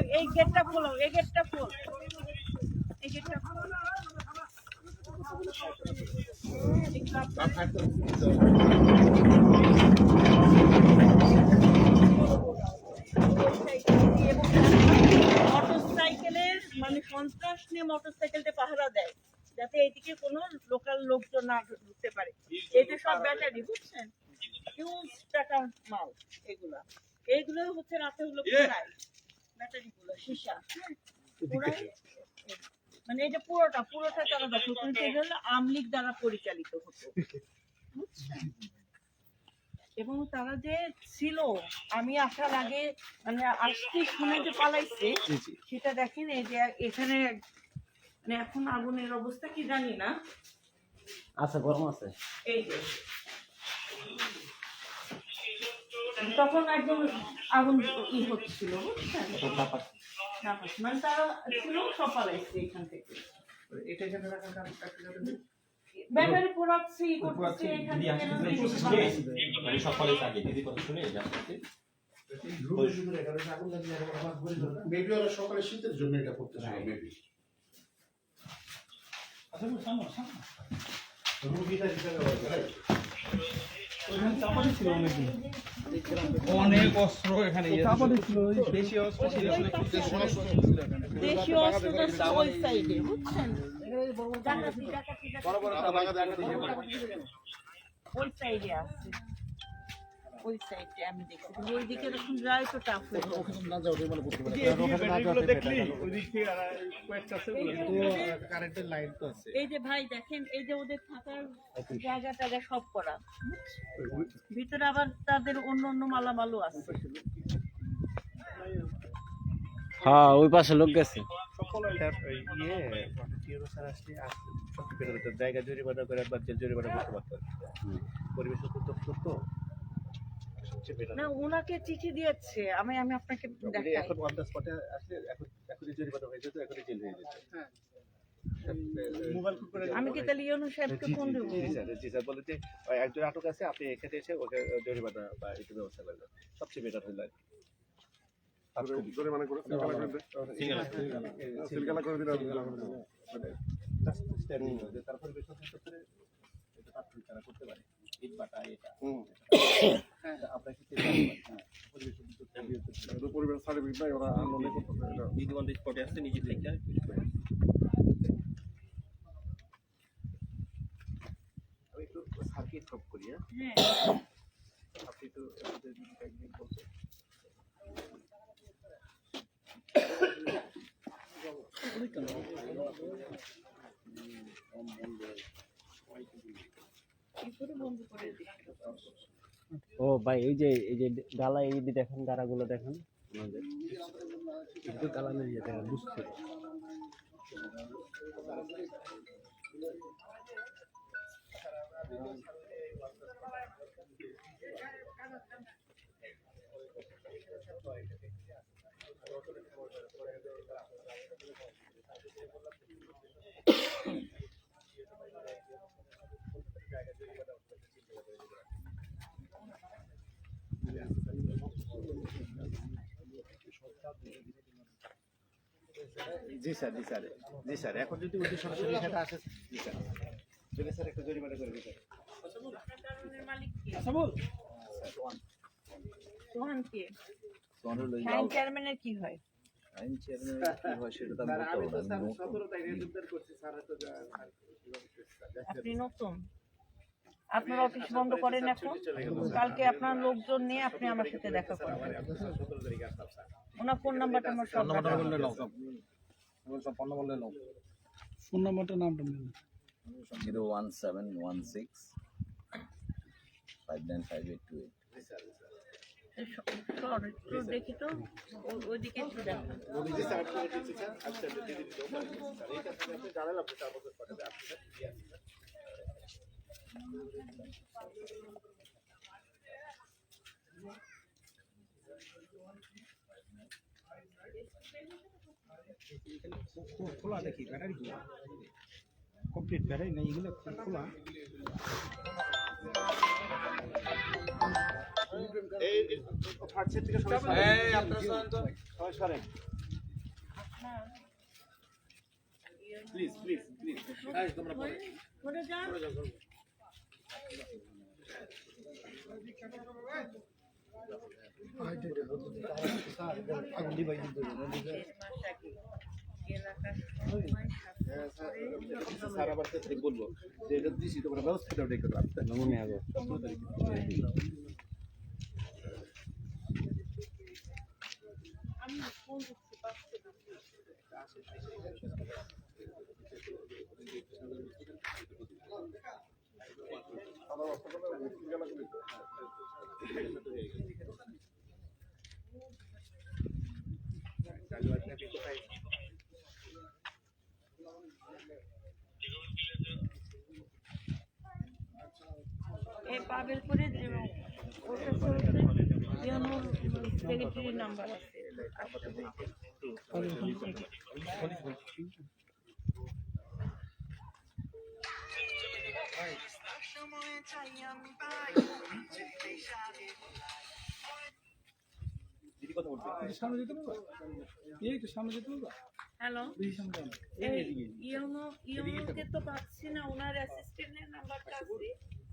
ওই এই গেটটা খোলো এই গেটটা খোল। এই গেটটা খোল। মোটরসাইকেলের মানে সন্ত্রাস নিয়ে মোটরসাইকেলটা পাহারা দেয় যাতে এদিকে কোনো লোকাল লোকজন না ঢুকতে পারে। এটা সব ব্যাটারি বুঝছেন? হিউজ টাকার মাল এগুলা। এইগুলো হচ্ছে রাতে হলো পোড়ায় সীসা হ্যাঁ? মানে এটা পুরোটা পুরোটা তারা দখল করে এটা হলো আমলিগ দ্বারা পরিচালিত হতো। এবং তারা যে ছিল আমি আসার আগে মানে আসতে শুনে যে পালাইছে সেটা দেখেন এই যে এখানে মানে এখন আগুনের অবস্থা কি জানি না। আচ্ছা গরম আছে। এই যে তখন একদম আগুন ই হচ্ছিল বুঝছেন? মানে তারা ছিল পালাইছে এখান থেকে। এটা এখানে রাখার কারণ একটা কারণ ব্যাটারি পোড়াচ্ছে ই করছে এখান থেকে পালাইছে। সকালে আগে দিদি কথা শুনে যাচ্ছে সকালে শীতের জন্য এটা করতেছিল মেবি অনেক অস্ত্র এখানে দেশি অস্ত্র ছিল দেশীয় অস্ত্র সাইডে বুঝছেন। ওই সাইডে আছে। ওই সাইডে আমি দেখছি। কিন্তু ওইদিকে যখন যাই তো টাফ হয়ে যায়। না যাও মানে করতে পারে। ব্যাটারিগুলো দেখলি? ওই দিক আর কয়েকটা আছে কারেন্টের লাইন তো আছে। এই যে ভাই দেখেন এই যে ওদের থাকার জায়গা টায়গা সব করা। ভিতরে আবার তাদের অন্য অন্য মালামালও আছে। হ্যাঁ ওই পাশে লোক গেছে। ওই ইয়ে জায়গা জরিমানা করে বা জেল জরিমানা করতে পারতো। পরিবেশ তো better। না ওনাকে চিঠি দিয়েছে। আমি আমি আপনাকে দেখাই। এখন অন দ্য স্পটে আসলে এখন এখনই জরিমানা হয়ে যেত এখনই জেল হয়ে যেত মোবাইল করে আমি কি তাহলে ইয়নু সাহেবকে ফোন দেবো? জি স্যার জি স্যার বলে যে একজন আটক আছে আপনি এখানে এসে ওকে জরিমানা বা এটা ব্যবস্থা করবেন সবচেয়ে বেটার হলো আর জরিমানা করে সিলগালা করে দে সিলগালা করে দিলে মানে Just standing হয়ে যায়। তারপরে বেশ করতে পারে। ইট বাটা এটা। হ্যাঁ। কি হ্যাঁ পরিবেশ সার্টিফিকেট নাই ওরা আন্দোলন করতেছে এটা। স্পটে আসছে নিজে থেকে আমি একটু সার্কিট ড্রপ করি হ্যাঁ? হ্যাঁ। আপনি তো একদিন বলছেন ও ভাই, এই যে এই যে গালা, এই যে দেখেন গাড়াগুলো দেখেন। আমাদের। গালা দেখেন বুঝছে জি স্যার জি স্যার জি স্যার। এখন যদি ওই যে সরাসরি এখানে আসে জি স্যার। যদি স্যার একটা জরিমানা করে দিতে। মালিক কে আচ্ছা বল। সোহান কে? হ্যাঁ? চেয়ারম্যানের কি হয় আপনি নতুন? আপনার অফিস বন্ধ করেন এখন। কালকে আপনার লোকজন নিয়ে আপনি আমার সাথে দেখা করবেন ওনার ফোন নাম্বারটা আমার সব। ফোন নাম্বারটা নামটা নেন zero one seven one six five nine five eight two eight. দেখি তো। ওইদিকে আপনি খোলা দেখি ব্যাটারি খোলা। কমপ্লিট ব্যাটারি না এগুলো খোলা। প্লিজ প্লিজ প্লিজ তোমরা স্যার আবার বলব যে এটা দিছি তোমরা ব্যবস্থাটা ওটাই করো হবে আমি এই পাবেলপুরে ওটা চলছে পারবা হ্যালো ইয়োনো ইয়োনোকে তো পাচ্ছি না, ওনার অ্যাসিস্ট্যান্টের নাম্বারটা আছে।